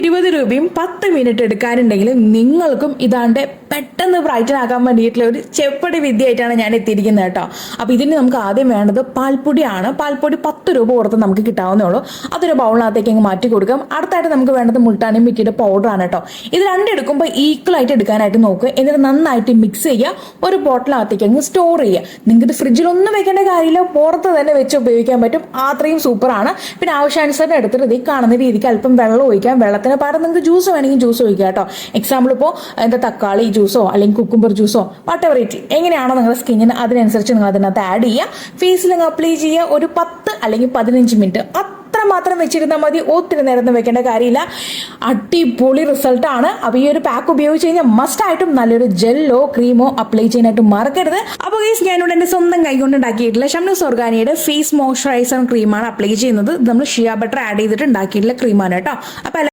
ഇരുപത് രൂപയും പത്ത് മിനിറ്റ് എടുക്കാനുണ്ടെങ്കിൽ നിങ്ങൾക്കും ഇതാണ്ട് പെട്ടെന്ന് ബ്രൈറ്റൻ ആക്കാൻ വേണ്ടിയിട്ടുള്ള ഒരു ചെപ്പടി വിദ്യയായിട്ടാണ് ഞാൻ എത്തിയിരിക്കുന്നത് കേട്ടോ. അപ്പോൾ ഇതിന് നമുക്ക് ആദ്യം വേണ്ടത് പാൽപ്പൊടിയാണ്. പാൽപ്പൊടി പത്ത് രൂപ കൊടുത്ത് നമുക്ക് കിട്ടാവുന്നേ ഉള്ളൂ. അതൊരു ബൗളിനകത്തേക്ക് അങ്ങ് മാറ്റി കൊടുക്കാം. അടുത്തായിട്ട് നമുക്ക് വേണ്ടത് മുൾട്ടാനും മിറ്റിയുടെ പൗഡറാണ് കേട്ടോ. ഇത് രണ്ടെടുക്കുമ്പോൾ ഈക്വൽ ആയിട്ട് എടുക്കാനായിട്ട് നോക്കുക എന്നിട്ട് നന്നായിട്ട് മിക്സ് ചെയ്യുക. ഒരു ബോട്ടിലകത്തേക്ക് അങ്ങ് സ്റ്റോർ ചെയ്യുക. നിങ്ങൾക്ക് ഫ്രിഡ്ജിലൊന്നും വെക്കേണ്ട കാര്യമില്ല. പുറത്ത് തന്നെ വെച്ച് ഉപയോഗിക്കാൻ പറ്റും. അത്രയും സൂപ്പറാണ് പിന്നെ ആവശ്യാനുസരണം എടുത്തിട്ട് ഇത് കാണുന്ന രീതിക്ക് അല്പം വെള്ളം ഒഴിക്കാം. വെള്ളത്തിന് പകരം നിങ്ങൾക്ക് ജ്യൂസ് വേണമെങ്കിൽ ജ്യൂസ് ഒഴിക്കുക കേട്ടോ. എക്സാമ്പിൾ ഇപ്പോൾ എന്താ തക്കാളി ജ്യൂസോ അല്ലെങ്കിൽ കുക്കുംബർ ജ്യൂസോ വാട്ട് എവർ ഇറ്റ് എങ്ങനെയാണോ നിങ്ങളുടെ സ്കിന്നിന് അതിനനുസരിച്ച് നിങ്ങൾ അതിനകത്ത് ആഡ് ചെയ്യുക. ഫേസിൽ നിങ്ങൾ അപ്ലൈ ചെയ്യുക. ഒരു പത്ത് അല്ലെങ്കിൽ പതിനഞ്ച് മിനിറ്റ് അത്ര മാത്രം വെച്ചിരുന്നാൽ മതി. ഒത്തിരി നേരമൊന്നും വെക്കേണ്ട കാര്യമില്ല. അടിപൊളി റിസൾട്ടാണ് അപ്പോൾ ഈ ഒരു പാക്ക് ഉപയോഗിച്ച് കഴിഞ്ഞാൽ മസ്റ്റ് ആയിട്ടും നല്ലൊരു ജെല്ലോ ക്രീമോ അപ്ലൈ ചെയ്യാനായിട്ട് മറക്കരുത്. അപ്പോൾ ഗൈസ് ഞാനിവിടെ എന്റെ സ്വന്തം കൈകൊണ്ട് ഉണ്ടാക്കിയിട്ടുള്ള ഷംനൂസ് ഓർഗാനിയുടെ ഫേസ് മോയ്സ്ചറൈസർ ക്രീമാണ് അപ്ലൈ ചെയ്യുന്നത്. നമ്മൾ ഷിയ ബട്ടർ ആഡ് ചെയ്തിട്ട് ഉണ്ടാക്കിയിട്ടുള്ള ക്രീമാണ് കേട്ടോ. അപ്പോൾ